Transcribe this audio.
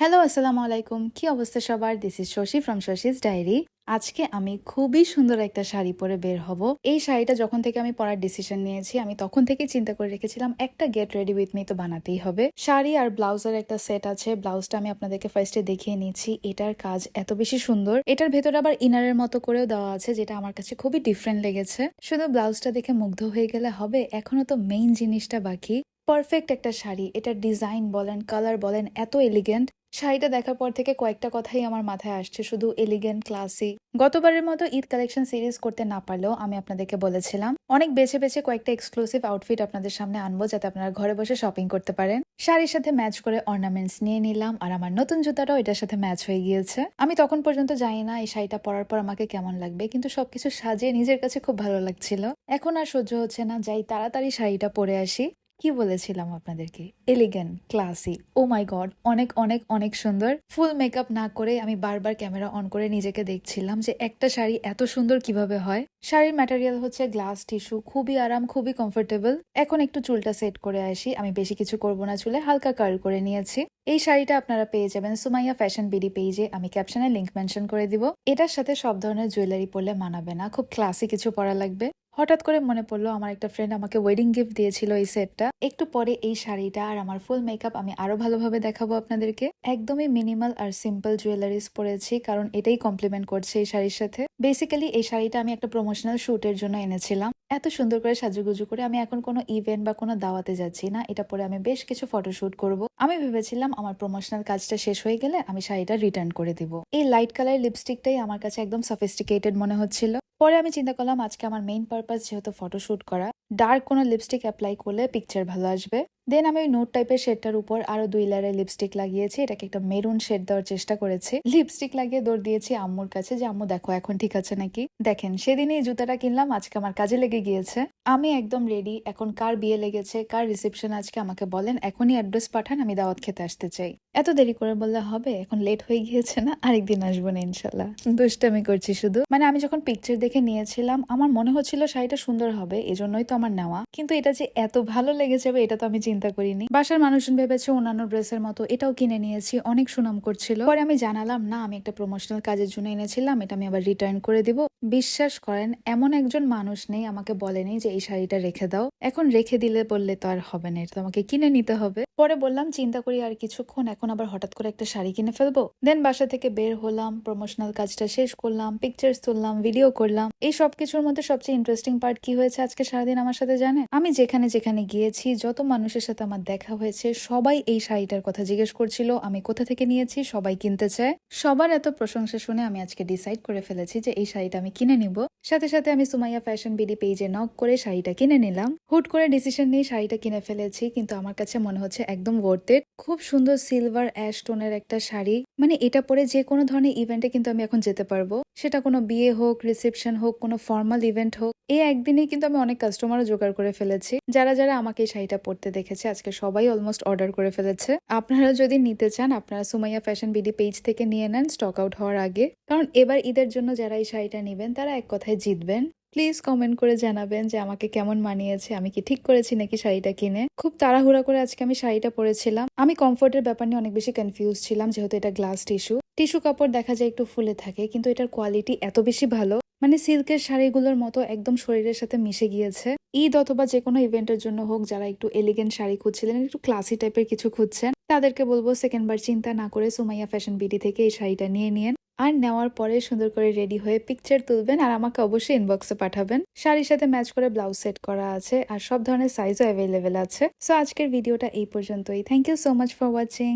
Hello আসসালামু আলাইকুম। কি অবস্থা সবার? This is Shashi from Shashi's diary আজকে আমি খুবই সুন্দর একটা শাড়ি পরে বের হব। এই শাড়িটা যখন থেকে আমি পরার ডিসিশন নিয়েছি, আমি তখন থেকে চিন্তা করে রেখেছিলাম, একটা গেট রেডি উইথ মি তো বানাতেই হবে। শাড়ি আর ব্লাউজের একটা সেট আছে। ব্লাউজটা আমি আপনাদেরকে ফার্স্টে দেখিয়ে নিয়েছি এটার কাজ এত বেশি সুন্দর। এটার ভেতরে আবার ইনারের মতো করেও দেওয়া আছে, যেটা আমার কাছে খুবই ডিফারেন্ট লেগেছে। শুধু ব্লাউজটা দেখে মুগ্ধ হয়ে গেলে হবে। এখনও তো মেইন জিনিসটা বাকি। পারফেক্ট একটা শাড়ি। এটার ডিজাইন বলেন কালার বলেন, এত এলিগেন্ট শাড়িটা দেখার পর থেকে কয়েকটা কথাই আমার মাথায় আসছে, শুধু এলিগেন্ট ক্লাসি গতবারের মতো ঈদ কালেকশন সিরিজ করতে না পারলেও আমি আপনাদেরকে বলেছিলাম, অনেক বেছে বেছে কয়েকটা এক্সক্লুসিভ আউটফিট আপনাদের সামনে আনব যাতে আপনারা ঘরে বসে শপিং করতে পারেন। শাড়ির সাথে ম্যাচ করে অর্নামেন্টস নিয়ে নিলাম, আর আমার নতুন জুতাটাও এটার সাথে ম্যাচ হয়ে গিয়েছে। আমি তখন পর্যন্ত জানি না এই শাড়িটা পরার পর আমাকে কেমন লাগবে, কিন্তু সবকিছু সাজিয়ে নিজের কাছে খুব ভালো লাগছিল। এখন আর সহ্য হচ্ছে না, যাই তাড়াতাড়ি শাড়িটা পরে আসি। কি বলেছিলাম আপনাদেরকে? Elegant classy oh my god অনেক অনেক অনেক সুন্দর। ফুল মেকআপ না করে আমি বারবার ক্যামেরা অন করে নিজেকে দেখছিলাম যে একটা শাড়ি এত সুন্দর কীভাবে হয়। শাড়ির ম্যাটেরিয়াল হচ্ছে গ্লাস টিস্যু খুবই আরাম, খুবই কমফোর্টেবল এখন একটু চুলটা সেট করে আসি। আমি বেশি কিছু করব না, চুলে হালকা কার্ল করে নিয়েছি। এই শাড়িটা আপনারা পেয়ে যাবেন সুমাইয়া ফ্যাশন বিডি পেজে আমি ক্যাপশনে লিঙ্ক মেনশন করে দিব। এটার সাথে সব ধরনের জুয়েলারি পরলে মানাবে না, খুব ক্লাসি কিছু পরা লাগবে। হঠাৎ করে মনে পড়ল আমার একটা ফ্রেন্ড আমাকে ওয়েডিং গিফট দিয়েছিল এই সেটটা একটু পরে এই শাড়িটা আর আমার ফুল মেকআপ আমি আরও ভালোভাবে দেখাবো আপনাদেরকে। একদমই মিনিমাল আর সিম্পল জুয়েলারিস পরেছি, কারণ এটাই কমপ্লিমেন্ট করছে এই শাড়ির সাথে। বেসিক্যালি এই শাড়িটা আমি একটা প্রমোশনাল শ্যুটের জন্য এনেছিলাম। এত সুন্দর করে সাজুগুজু করে আমি এখন কোনো ইভেন্ট বা কোনো দাওয়াতে যাচ্ছি না। এটা পরে আমি বেশ কিছু ফটোশ্যুট করব। আমি ভেবেছিলাম আমার প্রমোশনাল কাজটা শেষ হয়ে গেলে আমি শাড়িটা রিটার্ন করে দিব। এই লাইট কালার লিপস্টিকটাই আমার কাছে একদম সফিস্টিকেটেড মনে হচ্ছিল। পরে আমি চিন্তা করলাম, আজকে আমার মেইন পারপাস যেহেতু ফটোশুট করা ডার্ক কোনো লিপস্টিক অ্যাপ্লাই করলে পিকচার ভালো আসবে। দেন আমি ওই নোট টাইপের শেডটার উপর আরও দুই লেয়ারের লিপস্টিক লাগিয়েছি, এটাকে একটা মেরুন শেড দেওয়ার চেষ্টা করেছি। লিপস্টিক লাগিয়ে দৌড় দিয়েছি আম্মুর কাছে যে, আম্মু, দেখো, এখন ঠিক আছে নাকি? দেখেন, সেদিনই জুতাটা কিনলাম, আজকে আমার কাজে লেগে গিয়েছে। আমি একদম রেডি এখন কার বিয়ে লেগেছে, কার রিসেপশন আজকে আমাকে বলেন, এখনই অ্যাড্রেস পাঠান, আমি দাওয়াত খেতে আসতে চাই। এত দেরি করে বললে হবে? এখন লেট হয়ে গিয়েছে না? আরেকদিন আসব না, ইনশাল্লাহ। দুষ্টামি করছি শুধু। মানে আমি যখন পিকচার দেখে নিয়েছিলাম, আমার মনে হচ্ছিল শাড়িটা সুন্দর হবে, এজন্যই তো আমার নেওয়া। কিন্তু এটা যে এত ভালো লেগে যাবে, এটা তো আমি চিন্তা করিনি। বাসার মানুষজন ভেবেছে অন্যান্য ড্রেসের মতো এটাও কিনে নিয়েছি, অনেক সুনাম করছিল। পরে আমি জানালাম, না, আমি একটা প্রমোশনাল কাজের জন্য এনেছিলাম, এটা আমি আবার রিটার্ন করে দিব। বিশ্বাস করেন, এমন একজন মানুষ নেই, আমাকে বলেনি যে এই শাড়িটা রেখে দাও। এখন রেখে দিলে বললে তো আর হবে না, এটা তো আমাকে কিনে নিতে হবে। পরে বললাম, চিন্তা করি আর কিছুক্ষণ, এখন আবার হঠাৎ করে একটা শাড়ি কিনে ফেলব? দেন বাসা থেকে বের হলাম প্রমোশনাল কাজটা শেষ করলাম পিকচার্স তুললাম ভিডিও করলাম। এই সব কিছুর মধ্যে সবচেয়ে ইন্টারেস্টিং পার্ট কি হয়েছে আজকে সারাদিন আমার সাথে জানে আমি যেখানে যেখানে গিয়েছি, যত মানুষের সাথে আমার দেখা হয়েছে, সবাই এই শাড়িটার কথা জিজ্ঞেস করছিল, আমি কোথা থেকে নিয়েছি, সবাই কিনতে চায়। সবার এত প্রশংসা শুনে আমি আজকে ডিসাইড করে ফেলেছি যে এই শাড়িটা আমি কিনে নিব। সাথে সাথে আমি সুমাইয়া ফ্যাশন বিডি পেজে নক করে শাড়িটা কিনে নিলাম। হুট করে ডিসিশন নিয়ে শাড়িটা কিনে ফেলেছি, কিন্তু আমার কাছে মনে হচ্ছে একদম ওয়ার্থেড খুব সুন্দর সিলভার অ্যাশ টোনের একটা শাড়ি। মানে এটা পরে যে কোনো ধরনের ইভেন্টে কিন্তু আমি এখন যেতে পারব। সেটা কোনো বিয়ে হোক রিসেপশন হোক, কোনো ফর্মাল ইভেন্ট হোক এই একদিনে কিন্তু আমি অনেক কাস্টমারও জোগাড় করে ফেলেছি। যারা যারা আমাকে এই শাড়িটা পরতে দেখেছে, আজকে সবাই অলমোস্ট অর্ডার করে ফেলেছে। আপনারা যদি নিতে চান, আপনারা সুমাইয়া ফ্যাশন বিডি পেজ থেকে নিয়ে নেন স্টক আউট হওয়ার আগে। কারণ এবার ঈদের জন্য যারা এই শাড়িটা নেবেন, তারা এক কথায় জিতবেন। প্লিজ কমেন্ট করে জানাবেন যে আমাকে কেমন মানিয়েছে, আমি কি ঠিক করেছি নাকি শাড়িটা কিনে। খুব তাড়াহুড়া করে আজকে আমি শাড়িটা পরেছিলাম। আমি কমফোর্টের ব্যাপার নিয়ে অনেক বেশি কনফিউজ ছিলাম, যেহেতু এটা গ্লাস টিস্যু টিস্যু কাপড় দেখা যায় একটু ফুলে থাকে, কিন্তু এটার কোয়ালিটি এত বেশি ভালো। মানে সিল্কের শাড়িগুলোর মতো একদম শরীরের সাথে মিশে গিয়েছে। ঈদ অথবা যে কোনো ইভেন্টের জন্য হোক, যারা একটু এলিগেন্ট শাড়ি খুঁজছিলেন, একটু ক্লাসি টাইপের কিছু খুঁজছেন, তাদেরকে বলব সেকেন্ড বার চিন্তা না করে সুমাইয়া ফ্যাশন বিডি থেকে এই শাড়িটা নিয়ে নিন আর নেওয়ার পরে সুন্দর করে রেডি হয়ে পিকচার তুলবেন আর আমাকে অবশ্যই ইনবক্সে পাঠাবেন। শাড়ির সাথে ম্যাচ করে ব্লাউজ সেট করা আছে আর সব ধরনের সাইজও অ্যাভেলেবেল আছে। সো আজকের ভিডিওটা এই পর্যন্তই। Thank you so much for watching